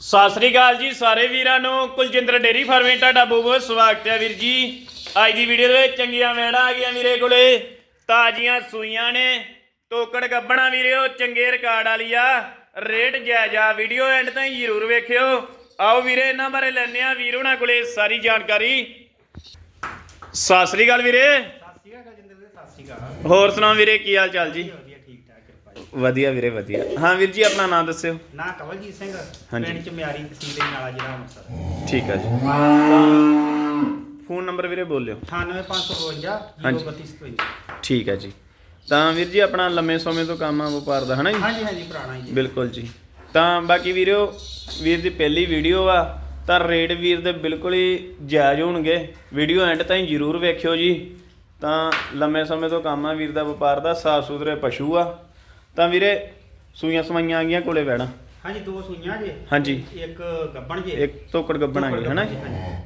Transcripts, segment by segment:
ਸਤਿ ਸ੍ਰੀ ਅਕਾਲ ਜੀ ਸਾਰੇ ਵੀਰਾਂ ਨੂੰ। ਕੁਲਜਿੰਦਰ ਡੇਰੀ ਫਾਰਮਿੰਗ ਤੁਹਾਡਾ ਬਹੁਤ ਬਹੁਤ ਸਵਾਗਤ ਹੈ ਵੀਰ ਜੀ। ਅੱਜ ਦੀ ਵੀਡੀਓ ਦੇ ਵਿੱਚ ਚੰਗੀਆਂ ਵੈੜਾਂ ਆ ਗਈਆਂ ਵੀਰੇ ਕੋਲੇ। ਤਾਜ਼ੀਆਂ ਸੂਈਆਂ ਨੇ। ਟੋਕੜ ਗੱਬਣਾ ਵੀਰਿਓ ਚੰਗੇ ਰਿਕਾਰਡ ਵਾਲੀ ਆ। ਰੇਟ ਜਾਇਜ਼ਾ ਵੀਡੀਓ ਐਂਡ ਤਾਈਂ ਜ਼ਰੂਰ ਵੇਖਿਓ। ਆਓ ਵੀਰੇ ਇਹਨਾਂ ਬਾਰੇ ਲੈਣੇ ਆ ਵੀਰ ਉਹਨਾਂ ਕੋਲੇ ਸਾਰੀ ਜਾਣਕਾਰੀ। ਸਤਿ ਸ੍ਰੀ ਅਕਾਲ ਵੀਰੇ। ਸਤਿ ਸ਼੍ਰੀ ਅਕਾਲ ਜਿੰਦਰ ਵੀਰੇ ਸਤਿ ਸ਼੍ਰੀ ਅਕਾਲ। ਹੋਰ ਸੁਣਾਓ ਵੀਰੇ ਕੀ ਹਾਲ ਚਾਲ ਜੀ? ਵਧੀਆ ਜੀ ਵਧੀਆ ਵੀਰੇ ਵਧੀਆ। ਹਾਂ ਵੀਰ ਜੀ ਆਪਣਾ ਨਾਮ ਦੱਸਿਓ। ਨਾ ਕਵਲਜੀਤ ਸਿੰਘ ਹਾਂਜੀ। ਪਿੰਡ ਚ ਮਿਆਰੀ ਤਹਿਸੀਲ ਦੇ ਨਾਲਾ ਜ਼ਿਲ੍ਹਾ ਅੰਮ੍ਰਿਤਸਰ। ਠੀਕ ਹੈ ਜੀ। ਫੋਨ ਨੰਬਰ ਵੀਰੇ ਬੋਲਿਓ। 98552 ਹਾਂਜੀ। 03257 ਠੀਕ ਹੈ ਜੀ। ਤਾਂ ਵੀਰ ਜੀ ਆਪਣਾ ਲੰਮੇ ਸਮੇਂ ਤੋਂ ਕੰਮ ਆ ਵਪਾਰ ਦਾ ਹਨਾ ਜੀ? ਹਾਂਜੀ ਹਾਂਜੀ ਪੁਰਾਣਾ ਜੀ ਬਿਲਕੁਲ ਜੀ। ਤਾਂ ਬਾਕੀ ਵੀਰਿਓ ਵੀਰ ਦੀ ਪਹਿਲੀ ਵੀਡੀਓ ਆ ਤਾਂ ਰੇਟ ਵੀਰ ਦੇ ਬਿਲਕੁਲ ਹੀ ਜਾਇਜ਼ ਹੋਣਗੇ। ਵੀਡੀਓ ਐਂਡ ਤਾਈਂ ਜਰੂਰ ਵੇਖਿਓ ਜੀ। ਤਾਂ ਲੰਮੇ ਸਮੇਂ ਤੋਂ ਕੰਮ ਆ ਵੀਰ ਦਾ ਵਪਾਰ ਦਾ ਸਾਫ਼ ਸੁਥਰੇ ਪਸ਼ੂ ਆ। ਤਾਂ ਵੀਰੇ ਸੂਈਆਂ ਸਵਾਈਆਂ ਆ ਗਈਆਂ ਕੋਲੇ ਬੈਣਾ ਹਾਂਜੀ ਦੋ ਸੂਈਆਂ ਜੇ। ਹਾਂਜੀ। ਇੱਕ ਗੱਬਣ ਜੇ। ਇੱਕ ਤੋਕੜ ਗੱਬਣ ਆ ਗਈ ਹਨਾ।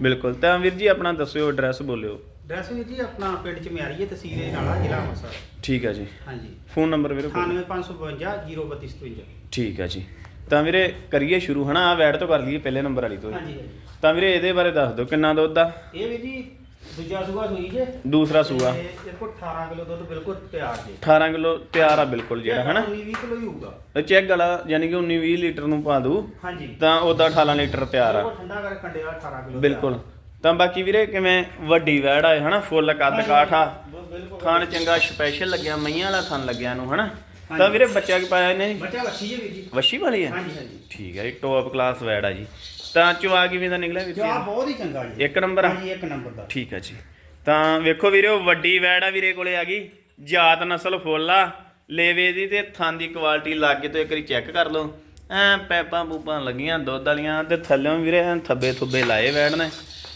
ਬਿਲਕੁਲ। ਤਾਂ ਵੀਰ ਜੀ ਆਪਣਾ ਦੱਸਿਓ ਐਡਰੈਸ ਬੋਲਿਓ। ਡਰੈਸ ਵੀ ਜੀ ਆਪਣਾ ਪਿੰਡ ਚ ਮਿਆਰੀ ਹੈ ਤਹਿਸੀਲ ਨਾਲਾ ਜ਼ਿਲ੍ਹਾ ਅੰਮ੍ਰਿਤਸਰ। ਠੀਕ ਹੈ ਜੀ। ਹਾਂਜੀ। ਫੋਨ ਨੰਬਰ ਵੀਰੇ ਬੋਲਿਓ 98552 03257 ਠੀਕ ਹੈ ਜੀ। ਤਾਂ ਵੀਰੇ ਕਰੀਏ ਸ਼ੁਰੂ ਹਨਾ? ਆ ਵੈਟ ਤੋਂ ਕਰ ਲਈਏ ਪਹਿਲੇ ਨੰਬਰ ਵਾਲੀ ਤੋਂ। ਹਾਂਜੀ। ਤਾਂ ਵੀਰੇ ਇਹਦੇ ਬਾਰੇ ਦੱਸ ਦਿਓ ਕਿੰਨਾ ਦੁੱਧ ਆ? ਇਹ ਵੀ ਜੀ ਦੂਜਾ ਸੂਆ ਸੂਈ ਜੇ? ਦੂਸਰਾ ਸੂਆ। ਤੇ ਇਹ ਕੋਲ 18 ਕਿਲੋ ਦੁੱਧ ਬਿਲਕੁਲ ਤਿਆਰ ਜੇ। 18 ਕਿਲੋ ਤਿਆਰ ਆ ਬਿਲਕੁਲ ਜਿਹੜਾ ਹਨਾ? 19 20 ਕਿਲੋ ਹੀ ਹੋਊਗਾ। ਇਹ ਚੈੱਕ ਗਲਾ ਯਾਨੀ ਕਿ 19 20 ਲੀਟਰ ਨੂੰ ਪਾ ਦੂ ਹਾਂਜੀ। ਤਾਂ ਉਹਦਾ 18 ਲੀਟਰ ਤਿਆਰ ਆ। ਠੰਡਾ ਕਰ ਕੰਡੇ ਵਾਲਾ 18 ਕਿਲੋ ਬਿਲਕੁਲ। ਤਾਂ ਬਾਕੀ ਵੀਰੇ ਕਿਵੇਂ ਵੱਡੀ ਵੈੜ ਆ ਹਨਾ? ਫੁੱਲ ਕੱਦ ਕਾਠ ਖਾਣ ਚੰਗਾ ਸਪੈਸ਼ਲ ਲੱਗਿਆ ਮਈਆਂ ਵਾਲਾ ਥਣ ਲੱਗਿਆ ਨੂੰ ਹਨਾ? ਤਾਂ। ਵੀਰੇ ਬੱਚਾ ਕੀ ਪਾਇਆ ਇਹਨੇ? ਬੱਚਾ ਵੱਛੀ ਜੇ ਵੀਰ ਜੀ। ਵਾਲੀ ਆ? ਹਾਂਜੀ ਹਾਂਜੀ। ਠੀਕ ਹੈ ਜੀ ਟੌਪ ਕਲਾਸ ਵੈੜ ਆ ਜੀ। ਤਾਂ ਚਵਾ ਕਿਵੇਂ ਦਾ ਨਿਕਲਿਆ ਵੀਰ ਜਵਾਬ ਜੀ ਬਹੁਤ ਹੀ ਚੰਗਾ ਜੀ। ਇੱਕ ਨੰਬਰ ਆ? ਹਾਂਜੀ ਇੱਕ ਨੰਬਰ ਦਾ। ਠੀਕ ਹੈ ਜੀ। ਤਾਂ ਵੇਖੋ ਵੀਰੇ ਉਹ ਵੱਡੀ ਵੈੜ ਆ ਵੀਰੇ ਕੋਲੇ ਆ ਗਈ। ਜਾਤ ਨਸਲ ਫੁੱਲ ਆ। ਲੇਵੇ ਦੀ ਤੇ ਥਾਂ ਦੀ ਕੁਆਲਿਟੀ ਲਾਗੇ ਤੋਂ ਇੱਕ ਵਾਰੀ ਚੈੱਕ ਕਰ ਲਓ। ਐ ਪੈਪਾਂ ਪੂਪਾਂ ਲੱਗੀਆਂ ਦੁੱਧ ਵਾਲੀਆਂ ਤੇ ਥੱਲੇੋਂ ਵੀਰੇ ਥੱਬੇ ਥੁੱਬੇ ਲਾਏ ਵੈੜ ਨੇ।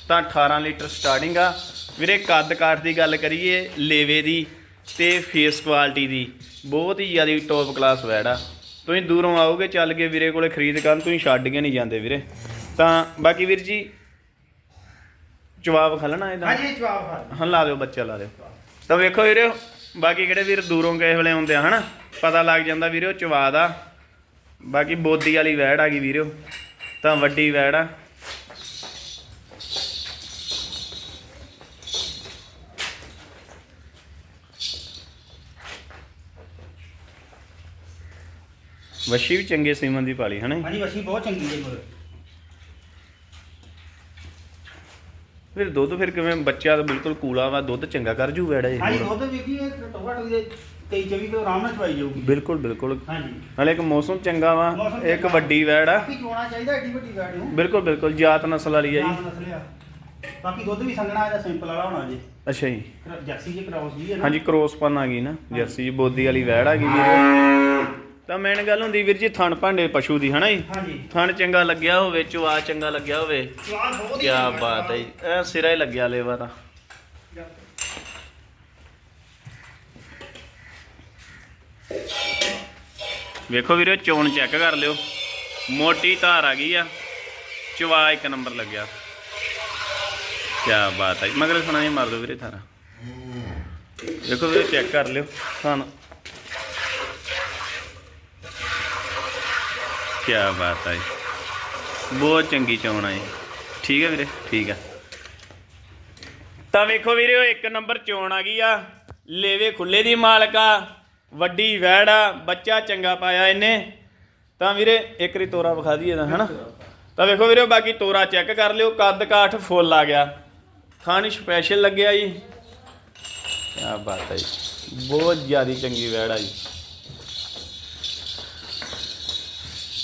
ਤਾਂ 18 ਲੀਟਰ ਸਟਾਰਟਿੰਗ ਆ। ਵੀਰੇ ਕੱਦ ਕਾਠ ਦੀ ਗੱਲ ਕਰੀਏ ਲੇਵੇ ਦੀ ਤੇ ਫੇਸ ਕੁਆਲਿਟੀ ਦੀ। ਬਹੁਤ ਹੀ ਜ਼ਿਆਦਾ ਟੌਪ ਕਲਾਸ ਵੈੜ ਆ। ਤੁਸੀਂ ਦੂਰੋਂ ਆਓਗੇ ਚੱਲ ਕੇ ਵੀਰੇ ਕੋਲੇ ਖਰੀਦ ਕਰਨ ਤੁਸੀਂ ਛੱਡ ਕੇ ਨਹੀਂ ਜਾਂਦੇ ਵੀਰੇ। ਤਾਂ ਬਾਕੀ ਵੀਰ ਜੀ ਜਵਾਬ ਖਲਣਾ ਇਹਦਾ। ਹਾਂਜੀ ਜਵਾਬ ਹਾਂ ਹਾਂ ਲਾ ਦਿਓ ਬੱਚਾ ਲਾ ਦਿਓ। ਤਾਂ ਵੇਖੋ ਵੀਰੇ ਬਾਕੀ ਕਿਹੜੇ ਵੀਰ ਦੂਰੋਂ ਗਏ ਵੇਲੇ ਆਉਂਦੇ ਆ ਹਨਾ? ਪਤਾ ਲੱਗ ਜਾਂਦਾ ਵੀਰੇ ਉਹ ਚਵਾ ਦਾ। ਬਾਕੀ ਬੋਦੀ ਵਾਲੀ ਵੈੜ ਆ ਗਈ ਵੀਰੇ ਤਾਂ ਵੱਡੀ ਵੈੜ ਆ। ਵਸ਼ੀ ਵੀ ਚੰਗੇ ਸੀਮਨ ਦੀ ਪਾਲੀ ਹਨਾ? ਹਾਂਜੀ ਵੱਛੀ ਬਹੁਤ ਚੰਗੀ ਜੇ ਮਗਰ। ਫਿਰ ਦੁੱਧ ਫਿਰ ਕਿਵੇਂ ਬੱਚਾ ਤਾਂ ਬਿਲਕੁਲ ਕੂਲਾ ਵਾ ਦੁੱਧ ਚੰਗਾ ਕਰ ਜੂ ਵੈੜਾ ਹਾਂਜੀ ਇਹ ਦੁੱਧ ਵੀ ਕੀ ਹੈ ਟੋਕਾ ਟੋਕੀ ਦੇ 23 24 ਕਿਲੋ ਆਰਾਮ ਨਾਲ ਚਵਾਈ ਜਾਊਗੀ। ਬਿਲਕੁਲ ਬਿਲਕੁਲ। ਹਾਂਜੀ। ਨਾਲੇ ਇੱਕ ਮੌਸਮ ਚੰਗਾ ਵਾ ਮੌਸਮ ਇੱਕ ਚੰਗਾ। ਵੱਡੀ ਵੈੜ ਆ। ਬਾਕੀ ਚੋਣਾ ਚਾਹੀਦਾ ਏਡੀ ਵੱਡੀ ਗਾੜੀ ਨੂੰ। ਬਿਲਕੁਲ ਬਿਲਕੁਲ ਜਾਤ ਨਸਲ ਵਾਲੀ ਆ ਜੀ। ਬਾਕੀ ਦੁੱਧ ਵੀ ਸੰਗਣਾ ਇਹਦਾ ਸਿੰਪਲ ਵਾਲਾ ਹੋਣਾ ਜੀ। ਅੱਛਾ ਜੀ। ਜਰਸੀ ਜੇ ਕਰਾਉਸ ਜੀ ਹੈ ਨਾ। ਹਾਂਜੀ ਕ੍ਰੋਸ ਪਨ ਆ ਗਈ ਨਾ ਜਰਸੀ ਜੀ ਬੋਦੀ ਵਾਲੀ ਵੈੜ ਆ ਗਈ ਵੀਰੇ। ਤਾਂ ਮੇਨ ਗੱਲ ਹੁੰਦੀ ਵੀਰ ਜੀ ਥਣ ਭਾਂਡੇ ਪਸ਼ੂ ਦੀ ਹਨਾ ਜੀ? ਹਾਂਜੀ। ਥਣ ਚੰਗਾ ਲੱਗਿਆ ਹੋਵੇ ਚਵਾ ਚੰਗਾ ਲੱਗਿਆ ਹੋਵੇ। ਸਵਾਦ ਬਹੁਤ ਕੀ ਹੀ ਚੰਗਾ ਬਾਤ ਹੈ ਜੀ। ਇਹ ਸਿਰਾ ਹੀ ਲੱਗਿਆ ਲੇਵਾ ਤਾਂ। ਵੇਖੋ ਵੀਰੇ ਚੋਣ ਚੈੱਕ ਕਰ ਲਿਓ। ਮੋਟੀ ਧਾਰ ਆ ਗਈ ਆ। ਚਵਾ ਇੱਕ ਨੰਬਰ ਲੱਗਿਆ। ਕੀ ਬਾਤ ਹੈ ਮਗਰ ਸੁਣਾਈ ਮਾਰ ਦੋ ਵੀਰੇ ਥਾਰਾ। ਵੇਖੋ ਵੀਰੇ ਚੈੱਕ ਕਰ ਲਿਓ। ਸਾਨੂੰ ਕੀ ਬਾਤ ਹੈ ਬਹੁਤ ਚੰਗੀ ਚੋਣ ਆ ਜੀ। ਠੀਕ ਹੈ ਵੀਰੇ? ਠੀਕ ਹੈ ਤਾਂ ਵੇਖੋ ਵੀਰੇ, ਉਹ ਇੱਕ ਨੰਬਰ ਚੋਣ ਆ ਗਈ ਆ। ਲੇਵੇ ਖੁੱਲੇ ਦੀ ਮਾਲਕਾ ਵੱਡੀ ਵੈੜ ਆ, ਬੱਚਾ ਚੰਗਾ ਪਾਇਆ ਇਹਨੇ। ਤਾਂ ਵੀਰੇ, ਇੱਕ ਰੀ ਤੋਰਾ ਵਿਖਾ ਦਈਏ ਦਾ ਹਨਾ? ਤਾਂ ਵੇਖੋ ਵੀਰੇ ਬਾਕੀ ਤੋਰਾ ਚੈੱਕ ਕਰ ਲਿਓ। ਕੱਦ ਕਾਠ ਫੁੱਲ ਆ ਗਿਆ। ਖਾਣ ਸਪੈਸ਼ਲ ਲੱਗਿਆ ਜੀ। ਕੀ ਬਾਤ ਹੈ ਜੀ। ਬਹੁਤ ਜ਼ਿਆਦਾ ਚੰਗੀ ਵੈੜ ਆ ਜੀ।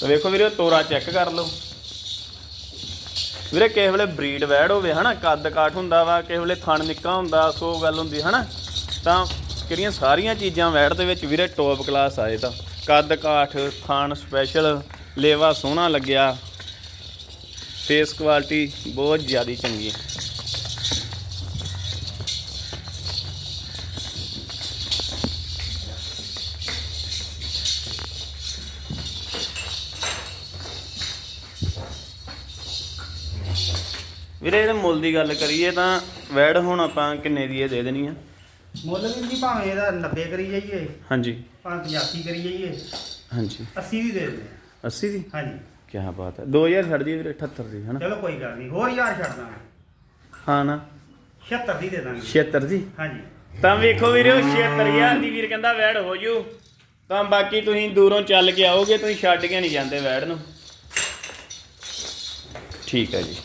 ਤਾਂ ਵੇਖੋ ਵੀਰੇ ਤੋਰਾ ਚੈੱਕ ਕਰ ਲਓ। ਵੀਰੇ, ਕਿਸੇ ਵੇਲੇ ਬਰੀਡ ਵੈੜ ਹੋਵੇ, ਹਨਾ? ਕੱਦ ਕਾਠ ਹੁੰਦਾ ਵਾ, ਕਿਸੇ ਵੇਲੇ ਥਣ ਨਿੱਕਾ ਹੁੰਦਾ, ਸੋ ਗੱਲ ਹੁੰਦੀ, ਹਨਾ? ਤਾਂ ਕਿਹੜੀਆਂ ਸਾਰੀਆਂ ਚੀਜ਼ਾਂ ਵੈੜ ਦੇ ਵਿੱਚ ਵੀਰੇ ਟੌਪ ਕਲਾਸ ਆਏ ਤਾਂ। ਕੱਦ ਕਾਠ, ਥਣ ਸਪੈਸ਼ਲ ਲੇਵਾ ਸੋਹਣਾ ਲੱਗਿਆ। ਫੇਸ ਕੁਆਲਿਟੀ ਬਹੁਤ ਜ਼ਿਆਦਾ ਚੰਗੀ। ਹੈ ਵੀਰੇ ਇਹਦੇ ਮੁੱਲ ਦੀ ਗੱਲ ਕਰੀਏ ਤਾਂ ਵੈੜ ਹੁਣ ਆਪਾਂ ਕਿੰਨੇ ਦੀ ਇਹ ਦੇ ਦੇਣੀ ਆ? ਮੁੱਲ ਵੀ ਜੀ ਭਾਵੇਂ ਇਹਦਾ 90 ਕਰੀ ਜਾਈਏ ਹਾਂਜੀ। ਭਾਵੇਂ 85 ਕਰੀ ਜਾਈਏ ਹਾਂਜੀ। 80 ਦੀ ਦੇ ਦਿੰਦੇ 80 ਦੀ। ਹਾਂਜੀ। ਕੀ ਬਾਤ ਹੈ। 2000 ਛੱਡ ਦੀ ਵੀਰੇ 78 ਦੀ ਹਨਾ? ਚਲੋ ਕੋਈ ਗੱਲ ਨਹੀਂ ਹੋਰ ਯਾਰ ਛੱਡ ਦਾਂਗੇ। ਹਾਂ ਨਾ? 76 ਦੀ ਦੇ ਦਾਂਗੇ। 76 ਦੀ? ਹਾਂਜੀ। ਤਾਂ ਵੇਖੋ ਵੀਰੋ 76000 ਦੀ ਵੀਰ ਕਹਿੰਦਾ ਵੈੜ ਹੋ ਜੂ। ਤਾਂ ਬਾਕੀ ਤੁਸੀਂ ਦੂਰੋਂ ਚੱਲ ਕੇ ਆਓਗੇ ਤੁਸੀਂ ਛੱਡ ਕੇ ਨਹੀਂ ਜਾਂਦੇ ਵੈੜ ਨੂੰ। ਠੀਕ ਹੈ ਜੀ।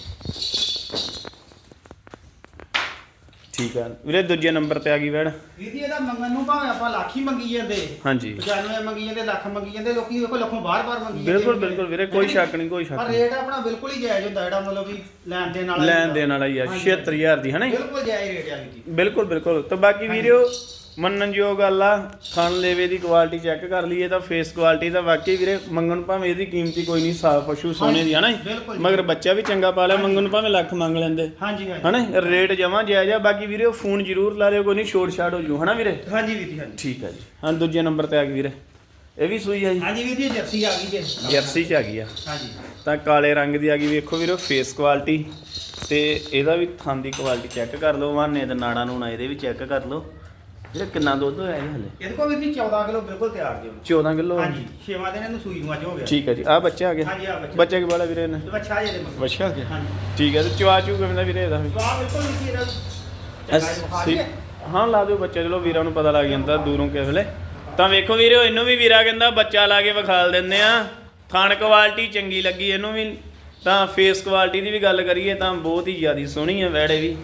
ਠੀਕ ਹੈ ਵੀਰੇ ਦੂਜੇ ਨੰਬਰ ਤੇ ਆ ਗਈ ਵੈੜ। ਵੀਰ ਜੀ ਇਹਦਾ ਮੰਗਣ ਨੂੰ ਭਾਵੇਂ ਆਪਾਂ ਲੱਖ ਹੀ ਮੰਗੀ ਜਾਂਦੇ। ਹਾਂਜੀ। 95 ਮੰਗੀ ਜਾਂਦੇ ਲੱਖ ਮੰਗੀ ਜਾਂਦੇ ਲੋਕੀ ਦੇਖੋ ਲੱਖੋਂ ਬਾਰ-ਬਾਰ ਮੰਗੀ ਜਾਂਦੇ ਬਿਲਕੁਲ। ਬਿਲਕੁਲ ਵੀਰੇ ਕੋਈ ਸ਼ੱਕ ਨਹੀਂ ਕੋਈ ਸ਼ੱਕ ਪਰ ਰੇਟ ਆਪਣਾ ਬਿਲਕੁਲ ਹੀ ਜਾਇਜ਼ ਹੁੰਦਾ ਜਿਹੜਾ ਮਤਲਬ ਵੀ ਲੈਣ ਦੇਣ ਵਾਲਾ ਲੈਣ ਦੇਣ ਵਾਲਾ ਹੀ ਆ ਹਾਂਜੀ। 76000 ਦੀ ਹਨਾ? ਬਿਲਕੁਲ ਜਾਇਜ਼ ਰੇਟ ਆ ਵੀਰ ਜੀ ਬਿਲਕੁਲ ਬਿਲਕੁਲ। ਤਾਂ ਬਾਕੀ ਵੀਰਿਓ ਮੰਨਣਯੋਗ ਗੱਲ ਆ ਖਾਣ ਲੇਵੇ ਦੀ ਕੁਆਲਿਟੀ ਚੈੱਕ ਕਰ ਲਈਏ ਤਾਂ ਫੇਸ ਕੁਆਲਿਟੀ ਤਾਂ ਵਾਕਈ ਵੀਰੇ ਮੰਗਣ ਭਾਵੇਂ ਇਹਦੀ ਕੀਮਤੀ ਕੋਈ ਨਹੀਂ ਸਾਫ਼ ਪਸ਼ੂ ਸੋਨੇ ਦੀ ਹਨਾ ਜੀ? ਬਿਲਕੁਲ। ਮਗਰ ਬੱਚਾ ਵੀ ਚੰਗਾ ਪਾਲਿਆ ਮੰਗਣ ਨੂੰ ਭਾਵੇਂ ਲੱਖ ਮੰਗ ਲੈਂਦੇ। ਹਾਂਜੀ ਹਾਂਜੀ। ਹਨਾ ਰੇਟ ਜਮਾ ਜਾਇਜ਼ ਆ ਬਾਕੀ ਵੀਰੇ ਫੋਨ ਜ਼ਰੂਰ ਲਾ ਲਿਓ ਕੋਈ ਨਹੀਂ ਛੋੜ ਛਾੜ ਹੋ ਜੂ ਹਨਾ ਵੀਰੇ? ਹਾਂਜੀ ਵੀਰ ਜੀ ਹਾਂਜੀ। ਠੀਕ ਹੈ ਜੀ। ਹਾਂ ਦੂਜੇ ਨੰਬਰ ਤੇ ਆ ਗਈ ਵੀਰੇ। ਇਹ ਵੀ ਸੂਈ ਆ ਜੀ? ਹਾਂਜੀ ਵੀਰ ਜੀ ਜਰਸੀ ਆ ਗਈ ਜੀ। ਜਰਸੀ ਚ ਆ ਗਈ ਆ। ਹਾਂਜੀ। ਤਾਂ ਕਾਲੇ ਰੰਗ ਦੀ ਆ ਗਈ ਵੇਖੋ ਵੀਰੋ ਫੇਸ ਕੁਆਲਿਟੀ ਤੇ ਇਹਦਾ ਵੀ ਥਣ ਦੀ ਕੁਆਲਿਟੀ ਚੈੱਕ ਕਰ ਲਓ ਵਾਨੇ ਤੇ ਨਾੜਾ ਨੂਣਾ ਇਹਦੇ ਵੀ ਚੈੱਕ ਕਰ ਲਓ। ਵੀਰੇ ਕਿੰਨਾ ਦੁੱਧ ਹੋਇਆ ਜੀ ਹਲੇ? ਇਹਦੇ ਕੋਲ ਵੀਰ ਜੀ 14 ਕਿਲੋ ਬਿਲਕੁਲ ਤਿਆਰ ਜੀ ਹੁਣ। 14 ਕਿਲੋ? ਹਾਂਜੀ ਛੇਵਾਂ ਦਿਨ ਇਹਨੂੰ ਸੂਈ ਨੂੰ ਅੱਜ ਹੋ ਗਿਆ। ਠੀਕ ਹੈ ਜੀ। ਆ ਬੱਚਾ ਆ ਗਿਆ ਹਾਂਜੀ ਆ ਬੱਚਾ। ਬੱਚੇ ਕੇ ਵਾਲਾ ਵੀਰੇ ਨੇ ਬੱਚਾ ਜੇ ਦੇ ਬੱਚਾ ਆ ਗਿਆ? ਹਾਂਜੀ। ਠੀਕ ਹੈ ਤੇ ਚਵਾ ਚੂ ਕਿਵੇਂ ਦਾ ਵੀਰੇ ਇਹਦਾ? ਵੀ ਵਾਹ ਬਿਲਕੁਲ ਜੀ ਇਹਦਾ। ਹਾਂ ਲਾ ਦਿਓ ਬੱਚਾ ਚਲੋ ਵੀਰਾਂ ਨੂੰ ਪਤਾ ਲੱਗ ਜਾਂਦਾ ਦੂਰੋਂ ਕਿਸ ਵੇਲੇ। ਤਾਂ ਵੇਖੋ ਵੀਰੇ ਇਹਨੂੰ ਵੀ ਵੀਰਾ ਕਹਿੰਦਾ ਬੱਚਾ ਲਾ ਕੇ ਵਿਖਾਲ ਦਿੰਦੇ ਆ ਥਣ ਕੁਆਲਿਟੀ ਚੰਗੀ ਲੱਗੀ ਇਹਨੂੰ ਵੀ। ਤਾਂ ਫੇਸ ਕੁਆਲਿਟੀ ਦੀ ਵੀ ਗੱਲ ਕਰੀਏ ਤਾਂ ਬਹੁਤ ਹੀ ਜ਼ਿਆਦੀ ਸੋਹਣੀ ਹੈ ਵੈੜੇ ਵੀ।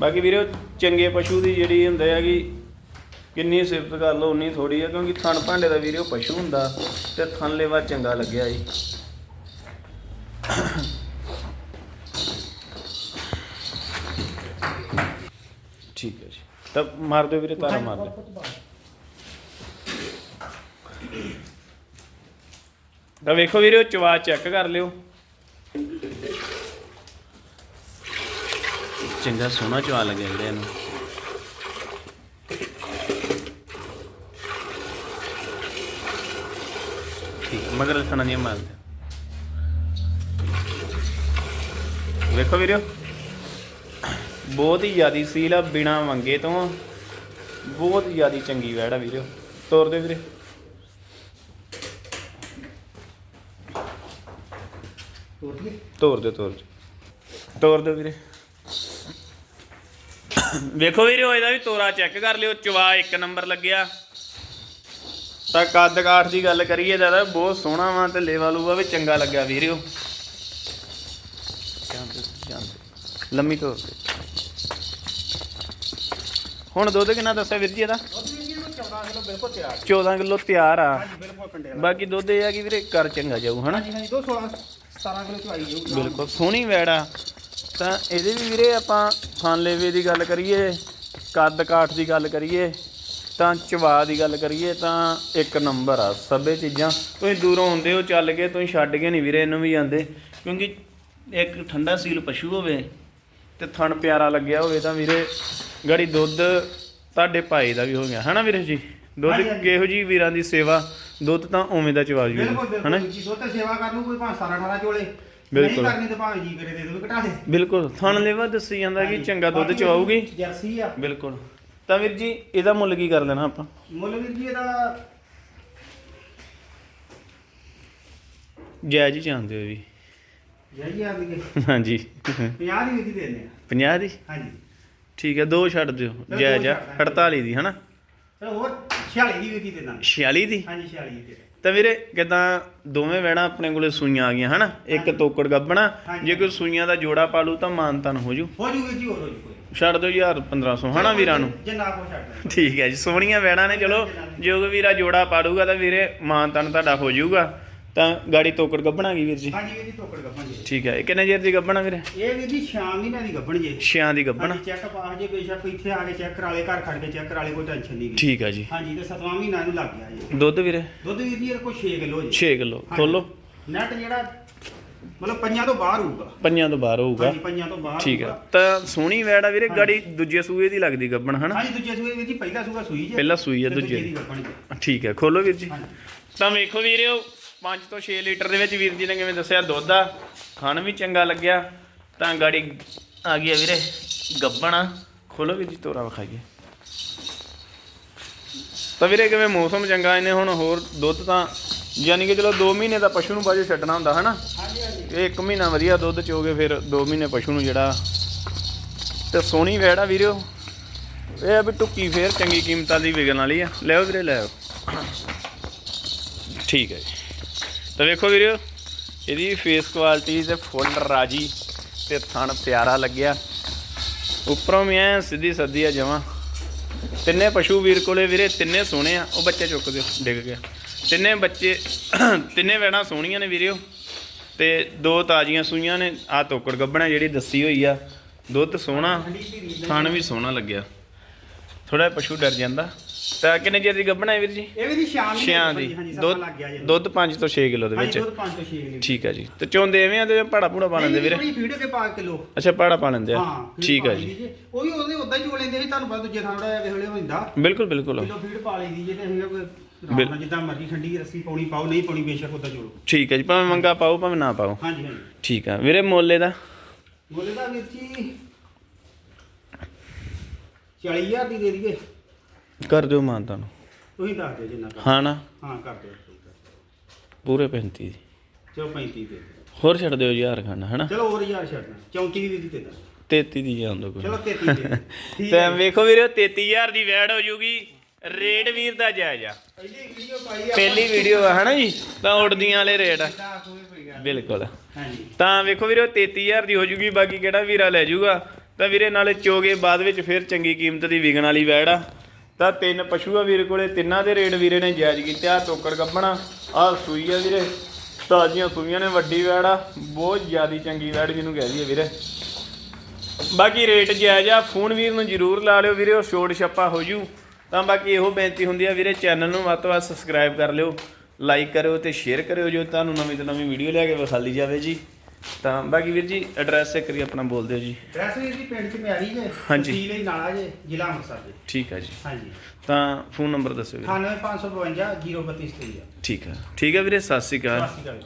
ਬਾਕੀ ਵੀਰੇ, ਚੰਗੇ ਪਸ਼ੂ ਦੀ ਜਿਹੜੀ ਹੁੰਦੇ ਹੈਗੀ ਕਿੰਨੀ ਸਿਫਤ ਕਰ ਲਓ, ਉਨੀ ਥੋੜੀ ਹੈ ਕਿਉਂਕਿ ਥਣ ਭਾਂਡੇ ਦਾ ਵੀਰੇ ਉਹ ਪਸ਼ੂ ਹੁੰਦਾ ਤੇ ਥਣ ਲੇਵਾ ਚੰਗਾ ਲੱਗਿਆ ਜੀ। ਠੀਕ ਹੈ ਜੀ। ਤਾਂ ਮਾਰ ਦਿਓ ਵੀਰੇ, ਤਾਰਾ ਮਾਰ ਦਿਓ। ਤਾਂ ਵੇਖੋ ਵੀਰੇ ਉਹ ਚਵਾ ਚੈੱਕ ਕਰ ਲਿਓ। ਚੰਗਾ ਸੋਹਣਾ ਚਵਾ ਲੱਗਿਆ ਵੀਰੇ ਇਹਨੂੰ। ਠੀਕ ਮਗਰ ਲਖਣਾ ਨਹੀਂ ਮਾਰ ਵੇਖੋ ਵੀਰੇ ਬਹੁਤ ਹੀ ਜ਼ਿਆਦੀ ਸੀਲ ਆ ਬਿਨਾ ਮੰਗੇ ਤੋਂ। ਬਹੁਤ ਹੀ ਜ਼ਿਆਦੀ ਚੰਗੀ ਵੈੜ ਆ ਵੀਰੇ। ਤੋਰ ਦੇ ਵੀਰੇ। ਤੋਰ ਦਈਏ? ਤੋਰ ਦਿਓ। ਤੋਰ ਦਿਓ ਵੀਰੇ। ਵੇਖੋ ਵੀਰੇ ਇਹਦਾ ਵੀ ਤੋਰਾ ਚੈੱਕ ਕਰ ਲਿਓ ਚਵਾ ਇੱਕ ਨੰਬਰ ਲੱਗਿਆ। ਤਾਂ ਕੱਦ ਕਾਠ ਦੀ ਗੱਲ ਕਰੀਏ ਇਹਦਾ ਬਹੁਤ ਸੋਹਣਾ ਵਾ ਤੇ ਲੇਵਾ ਲੂਵਾ ਵੀ ਚੰਗਾ ਲੱਗਿਆ ਵੀਰਿਓ ਲੰਮੀ ਤੋਰ ਹੁਣ ਦੁੱਧ ਕਿੰਨਾ ਦੱਸਿਆ ਵੀਰ ਜੀ ਇਹਦਾ? ਦੁੱਧ ਵੀਰ ਜੀ ਇਹਨੂੰ 14 ਕਿਲੋ ਬਿਲਕੁਲ ਤਿਆਰ। 14 ਕਿਲੋ ਤਿਆਰ ਆ। ਬਾਕੀ ਦੁੱਧ ਇਹ ਆ ਕਿ ਵੀਰੇ ਕਰ ਚੰਗਾ ਜਾਊ ਹਨਾ? ਹਾਂਜੀ ਹਾਂਜੀ ਦੋ 16 17 ਕਿਲੋ ਚਵਾਈ ਜਾਊਗੀ ਬਿਲਕੁਲ ਸੋਹਣੀ ਵੈੜ ਆ। ਤਾਂ ਇਹਦੇ ਵੀ ਵੀਰੇ ਆਪਾਂ ਖਾਨਲੇਵੇ ਦੀ ਗੱਲ ਕਰੀਏ ਕੱਦ ਕਾਠ ਦੀ ਗੱਲ ਕਰੀਏ ਤਾਂ ਚਵਾ ਦੀ ਗੱਲ ਕਰੀਏ ਤਾਂ ਇੱਕ ਨੰਬਰ ਆ ਸਭੇ ਚੀਜ਼ਾਂ। ਤੁਸੀਂ ਦੂਰੋਂ ਹੁੰਦੇ ਹੋ ਚੱਲ ਕੇ ਤੁਸੀਂ ਛੱਡ ਕੇ ਨਹੀਂ ਵੀਰੇ ਇਹਨੂੰ ਵੀ ਜਾਂਦੇ ਕਿਉਂਕਿ ਇੱਕ ਠੰਡਾ ਸੀਲ ਪਸ਼ੂ ਹੋਵੇ ਤੇ ਥਣ ਪਿਆਰਾ ਲੱਗਿਆ ਹੋਵੇ ਤਾਂ ਵੀਰੇ ਗਾੜੀ ਦੁੱਧ ਤੁਹਾਡੇ ਭਾਈ ਦਾ ਵੀ ਹੋ ਗਿਆ। ਹਨਾ ਵੀਰੇ ਜੀ? ਦੁੱਧ। ਕਿਹੋ ਜੀ ਵੀਰਾਂ ਦੀ ਸੇਵਾ? ਦੁੱਧ ਤਾਂ ਉਵੇਂ ਦਾ ਚਵਾ ਜੂ ਹਨਾ? ਜੀ ਤੇ ਸੇਵਾ ਕਰ ਲੂ ਕੋਈ ਭਾਵੇਂ 17 18 ਚੋਲੇ। ਬਿਲਕੁਲ। ਨਹੀਂ ਕਰਨੀ ਤੇ ਭਾਵੇਂ ਜੀ ਕਰੇ ਦੇ ਦੋ ਘਟਾ ਦੇ। ਬਿਲਕੁਲ ਥਣ ਲੇਵਾ ਦੱਸੀ ਜਾਂਦਾ ਕਿ ਚੰਗਾ ਦੁੱਧ ਚਵਾਉਗੀ ਜਰਸੀ ਆ। ਬਿਲਕੁਲ। ਤਾਂ ਵੀਰ ਜੀ ਇਹਦਾ ਮੁੱਲ ਕੀ ਕਰ ਦੇਣਾ ਆਪਾਂ? ਮੁੱਲ ਵੀਰ ਜੀ ਇਹਦਾ ਜਾਇਜ਼ ਹੀ ਚਾਹੁੰਦੇ ਹੋ ਵੀ। ਜਾਈ ਆ ਦੀ ਹਾਂਜੀ। 50 ਦੀ ਜੀ ਦੇ ਦਿੰਦੇ ਆ। 50 ਦੀ? ਹਾਂਜੀ। ਠੀਕ ਹੈ ਦੋ ਛੱਡ ਦਿਓ। ਜਾਇਜ਼ ਆ। ਛੱਡ ਦਾਂਗੇ। 48 ਦੀ ਹਨਾ? ਚਲੋ ਹੋਰ 46 ਦੀ ਜੀ ਦੇ ਦਾਂਗੇ। 46 ਦੀ? ਹਾਂਜੀ 46 ਦੀ। ਤਾਂ ਵੀਰੇ ਕਿਦਾਂ ਦੋਵੇਂ ਵੈਣਾ ਆਪਣੇ ਕੋਲੇ ਸੂਈਆਂ ਆ ਗਈਆਂ ਹਨਾ ਇੱਕ। ਤੋਕੜ ਗੱਬਣਾ। ਜੇ ਕੋਈ ਸੂਈਆਂ ਦਾ ਜੋੜਾ ਪਾ ਲੂ ਤਾਂ ਮਾਨਤਨ ਹੋ ਜੂ ਹੋ ਜੂ ਵੀਰ ਜੀ ਹੋ ਜੂ ਛੱਡ ਦਿਓ 1000 1500 ਹਨਾ ਵੀਰਾਂ ਨੂੰ ਜਿੰਨਾ ਕੋ ਛੱਡ। ਠੀਕ ਹੈ ਜੀ ਸੋਹਣੀਆਂ ਵੈਣਾ ਨੇ ਚਲੋ ਜੋ ਕੋਈ ਵੀਰਾ ਜੋੜਾ ਪਾੜੂਗਾ ਤਾਂ ਵੀਰੇ ਮਾਨਤਨ ਤੁਹਾਡਾ ਹੋ ਜਾਊਗਾ ਤਾਂ ਗਾੜੀ ਤੋਕੜ ਗੱਬਣਾ ਗਈ ਵੀਰ ਜੀ। ਹਾਂਜੀ ਵੀਰ ਜੀ ਟੋਕੜ ਜੀ ਠੀਕ ਹੈ ਇਹ ਕਿੰਨੇ ਚਿਰ ਦੀ ਗੱਬਣਾ ਵੀਰੇ? ਇਹ ਵੀਰ ਜੀ ਸ਼ਾਮ ਮਹੀਨੇ ਦੀ ਗੱਪਣ ਜੇ। ਛਿਆਂ ਦੀ ਗੱਬਣਾ ਹਾਂਜੀ ਚੈੱਕ ਪਾ ਜੇ ਬੇਸ਼ੱਕ ਇੱਥੇ ਆ ਕੇ ਚੈੱਕ ਕਰਾ ਲੇ ਘਰ ਖੜ ਕੇ ਚੈੱਕ ਕਰਾ ਲੇ ਕੋਈ ਟੈਨਸ਼ਨ ਨਹੀਂ ਗੀ ਠੀਕ ਹੈ ਜੀ। ਹਾਂਜੀ ਤੇ ਸਤਵਾਂ ਮਹੀਨਾ ਇਹਨੂੰ ਲੱਗ ਗਿਆ ਜੀ। ਦੁੱਧ ਵੀਰੇ? ਦੁੱਧ ਵੀਰ ਜੀ ਇਹਦੇ ਕੋਲ 6 ਕਿਲੋ ਜੀ। 6 ਕਿਲੋ ਖੋਲੋ। ਨੈਟ ਜਿਹੜਾ ਮਤਲਬ ਪੰਜਾਂ ਤੋਂ ਬਾਹਰ ਹੋਊਗਾ। ਪੰਜਾਂ ਤੋਂ ਬਾਹਰ ਹੋਊਗਾ। ਹਾਂਜੀ ਪੰਜਾਂ ਤੋਂ ਬਾਹਰ ਠੀਕ ਹੈ ਹੋਊਗਾ। ਤਾਂ ਸੋਹਣੀ ਵੈੜ ਆ ਵੀਰੇ ਗਾੜੀ ਦੂਜੇ ਸੂਏ ਦੀ ਲੱਗਦੀ ਗੱਬਣ ਹਨਾ? ਹਾਂਜੀ ਦੂਜੇ ਸੂਏ ਵੀਰ ਜੀ ਪਹਿਲਾ ਸੂਆ ਸੂਈ ਜੇ। ਪਹਿਲਾ ਸੂਈ ਆ ਤੇ ਦੂਜੇ ਦੀ। ਦੀ ਜੀ। ਠੀਕ ਹੈ ਖੋਲੋ ਵੀਰ ਜੀ। ਹਾਂਜੀ। ਤਾਂ ਵੇਖੋ ਵੀਰਿਓ 5 ਤੋਂ 6 ਲੀਟਰ ਦੇ ਵਿੱਚ ਵੀਰ ਜੀ ਨੇ ਕਿਵੇਂ ਦੱਸਿਆ? ਦੁੱਧ ਆ ਖਾਣ ਵੀ ਚੰਗਾ ਲੱਗਿਆ। ਤਾਂ ਗਾੜੀ ਆ ਗਈ ਆ ਵੀਰੇ ਗੱਬਣ ਆ। ਖੋਲੋ ਵੀਰ ਜੀ ਤੋਰਾ ਵਿਖਾਈਏ। ਤਾਂ ਵੀਰੇ ਕਿਵੇਂ ਮੌਸਮ ਚੰਗਾ ਇਹਨੇ ਹੁਣ ਹੋਰ ਦੁੱਧ ਤਾਂ ਯਾਨੀ ਕਿ ਚਲੋ 2 ਮਹੀਨੇ ਦਾ ਪਸ਼ੂ ਨੂੰ ਬਾਜੂ ਛੱਡਣਾ ਹੁੰਦਾ ਹਨਾ? ਹਾਂਜੀ ਹਾਂਜੀ। ਇਹ 1 ਮਹੀਨਾ ਵਧੀਆ ਦੁੱਧ ਚੋਗੇ ਫਿਰ 2 ਮਹੀਨੇ ਪਸ਼ੂ ਨੂੰ ਜਿਹੜਾ। ਤੇ ਸੋਹਣੀ ਵੈੜਾ ਵੀਰੋ। ਇਹ ਆ ਵੀ ਟੁੱਕੀ ਫੇਰ ਚੰਗੀ ਕੀਮਤਾਂ ਦੀ ਵਿਕਣ ਵਾਲੀ ਆ। ਲਿਓ ਵੀਰੇ ਲਿਓ ਠੀਕ ਹੈ ਜੀ। ਤਾਂ ਵੇਖੋ ਵੀਰੋ, ਇਹਦੀ ਫੇਸ ਕੁਆਲਿਟੀ ਤੇ ਫੁੱਲ ਰਾਜੀ ਤੇ ਥਣ ਪਿਆਰਾ ਲੱਗਿਆ। ਉੱਪਰੋਂ ਵੀ ਐ ਸਿੱਧੀ ਸੱਦੀ ਆ ਜਮਾਂ। ਤਿੰਨੇ ਪਸ਼ੂ ਵੀਰ ਕੋਲੇ ਵੀਰੇ, ਤਿੰਨੇ ਸੋਹਣੇ ਆ। ਉਹ ਬੱਚੇ ਚੁੱਕ ਦਿਓ, ਡਿੱਗ ਗਿਆ। ਤਿੰਨੇ ਬੱਚੇ, ਤਿੰਨੇ ਵੈੜਾਂ ਸੋਹਣੀਆਂ ਨੇ ਵੀਰਿਓ ਤੇ ਦੋ ਤਾਜ਼ੀਆਂ ਸੂਈਆਂ ਨੇ ਆ ਤੋਕੜ ਗੱਬਣਾ ਜਿਹੜੀ ਦੱਸੀ ਹੋਈ ਆ। ਦੁੱਧ ਸੋਹਣਾ, ਥਣ ਵੀ ਸੋਹਣਾ ਲੱਗਿਆ। ਥੋੜਾ ਪਸ਼ੂ ਡਰ ਜਾਂਦਾ। ਤਾਂ ਕਿੰਨੇ ਚਿਰ ਦੀ ਗੱਬਣਾ ਹੈ ਵੀਰ ਜੀ? ਇਹ ਵੀ ਦੀ ਸ਼ਾਮ ਦੀ ਛਿਆਂ ਦੀ ਹਾਂਜੀ ਸਭ ਦੁੱਧ ਲੱਗ ਗਿਆ ਜੀ। ਦੁੱਧ 5 ਤੋਂ 6 ਕਿਲੋ ਦੇ ਹਾਂਜੀ ਵਿੱਚ। ਦੁੱਧ 5 ਤੋਂ 6 ਕਿਲੋ ਠੀਕ ਹੈ ਜੀ। ਤੇ ਚੋਂਦੇ ਐਵੇਂ ਆ ਤੇ ਪਾੜਾ ਪੂੜਾ ਪਾ ਲੈਂਦੇ ਵੀਰੇ? ਥੋੜੀ ਫੀਡ ਕੇ ਪਾ ਕਿਲੋ। ਅੱਛਾ ਪਾੜਾ ਪਾ ਲੈਂਦੇ ਆ। ਹਾਂ feed ਠੀਕ ਪਾ ਹੈ ਜੀ। ਦੀ ਉਹ ਵੀ ਉਹਦੇ ਉਦਾਂ ਹੀ ਚੋ ਲੈਂਦੇ ਸੀ ਤੁਹਾਨੂੰ ਪਤਾ ਦੂਜੇ ਥਾਂ ਦਾ ਵੇਲੇ ਹੋ ਜਾਂਦਾ ਬਿਲਕੁਲ ਬਿਲਕੁਲ। ਕਿਲੋ ਫੀਡ ਪਾ ਲਈ ਦੀ ਜੇ ਤੇ ਅਸੀਂ ਕੋਈ ਆਰਾਮ ਬਿਲ- ਨਾਲ ਜਿੱਦਾਂ ਮਰਜ਼ੀ ਠੰਡੀ ਰੱਸੀ ਪਾਉਣੀ ਪਾਓ ਨਹੀਂ ਪਾਉਣੀ ਬੇਸ਼ੱਕ ਉਦਾਂ ਚੋਲੋ ਠੀਕ ਹੈ ਜੀ ਭਾਵੇਂ ਮੰਗਾ ਪਾਓ ਭਾਵੇਂ ਨਾ ਪਾਓ। ਹਾਂਜੀ ਹਾਂਜੀ। ਠੀਕ ਆ। ਵੀਰੇ ਮੁੱਲ ਇਹਦਾ ਬੋਲੇ ਦਾ ਵੀਰ ਜੀ 40000 ਦੀ ਦੇ ਦਈਏ। ਕਰ ਦਿਓ ਮਾਨ ਤੁਹਾਨੂੰ। ਤੁਸੀਂ ਦੱਸ ਦਿਓ ਜਿੰਨਾ ਕਰ ਹਾਂ ਨਾ? ਹਾਂ ਕਰ ਦਿਓ ਪੂਰੇ 35 ਦੀ। ਚਲੋ 35 ਦੇ ਦਿਓ। ਹੋਰ ਛੱਡ ਦਿਓ ਯਾਰ ਖਾਨਾ ਹਨਾ ਚਲੋ ਹੋਰ 1000 ਛੱਡਣਾ 34 ਦੀ ਦੇ ਦਾਂ 33 ਦੀ ਜਾਣ ਦੋ ਕੋਈ। ਚਲੋ 33 ਦੇ ਦਿਓ। ਠੀਕ ਤੇ ਵੇਖੋ ਵੀਰੇ 33000 ਦੀ ਵੈੜ ਹੋ ਜੂਗੀ। ਰੇਟ ਵੀਰ ਦਾ ਜਾਇਜ਼। ਆ ਪਹਿਲੀ ਵੀਡੀਓ ਪਾਈ ਆ। ਪਹਿਲੀ ਵੀਡੀਓ ਆ ਹਨਾ ਜੀ? ਤਾਂ ਉੜਦੀਆਂ ਵਾਲੇ ਰੇਟ ਆ। ਜਿੱਦਾਂ ਕੋਈ ਕੋਈ ਗੱਲ ਬਿਲਕੁਲ। ਹਾਂਜੀ ਤਾਂ ਵੇਖੋ ਵੀਰੇ 33000 ਦੀ ਹੋ ਜੂਗੀ। ਬਾਕੀ ਕਿਹੜਾ ਵੀਰਾ ਲੈ ਜੂਗਾ? ਤਾਂ ਵੀਰੇ ਨਾਲੇ ਚੋਗੇ ਬਾਅਦ ਵਿੱਚ ਫਿਰ ਚੰਗੀ ਕੀਮਤ ਦੀ ਵਿਕਣ ਵਾਲੀ ਵੈੜ ਆ। ਤਾਂ ਤਿੰਨ ਪਸ਼ੂ ਆ ਵੀਰ ਕੋਲੇ ਤਿੰਨਾਂ ਦੇ ਰੇਟ ਵੀਰੇ ਨੇ ਜਾਇਜ਼ ਕੀਤੇ ਆ ਟੋਕੜ ਗੱਬਣਾ ਆ ਸੂਈ ਆ ਵੀਰੇ। ਤਾਜ਼ੀਆਂ ਸੂਈਆਂ ਨੇ, ਵੱਡੀ ਵੈੜ ਆ, ਬਹੁਤ ਜ਼ਿਆਦੀ ਚੰਗੀ ਵੈੜ ਜਿਹਨੂੰ ਕਹਿ ਦਈਏ ਵੀਰੇ। ਬਾਕੀ ਰੇਟ ਜਾਇਜ਼ ਆ, ਫੋਨ ਵੀਰ ਨੂੰ ਜਰੂਰ ਲਾ ਲਿਓ ਵੀਰੇ, ਉਹ ਛੋਟ ਛੱਪਾ ਹੋ ਜੂ। ਤਾਂ ਬਾਕੀ ਇਹੋ ਬੇਨਤੀ ਹੁੰਦੀ ਆ ਵੀਰੇ, ਚੈਨਲ ਨੂੰ ਵੱਧ ਤੋਂ ਵੱਧ ਸਬਸਕ੍ਰਾਈਬ ਕਰ ਲਿਓ, ਲਾਈਕ ਕਰਿਓ ਤੇ ਸ਼ੇਅਰ ਕਰਿਓ ਜੋ ਤੁਹਾਨੂੰ ਨਵੀਂ ਤੋਂ ਨਵੀਂ ਵੀਡੀਓ ਲੈ ਕੇ ਵਿਖਾਲੀ ਜਾਵੇ ਜੀ। ਤਾਂ ਬਾਕੀ ਵੀਰ ਜੀ ਐਡਰੈਸ ਇੱਕ ਵਾਰੀ ਆਪਣਾ ਬੋਲ ਦਿਓ ਜੀ। ਡਰੈਸ ਵੀਰ ਜੀ ਪਿੰਡ ਚ ਮਿਆਰੀ ਜੇ ਹਾਂਜੀ। ਤਹਿਸੀਲ ਹੀ ਨਾਲਾ ਜੇ ਜ਼ਿਲ੍ਹਾ ਅੰਮ੍ਰਿਤਸਰ ਜੇ। ਠੀਕ ਹੈ ਜੀ। ਹਾਂਜੀ। ਤਾਂ ਫੋਨ ਨੰਬਰ ਦੱਸਿਓ ਵੀਰੇ। 98552 032 ਠੀਕ ਹੈ ਠੀਕ ਹੈ ਵੀਰੇ ਸਤਿ ਸ਼੍ਰੀ ਅਕਾਲ। ਸਤਿ ਸ਼੍ਰੀ ਅਕਾਲ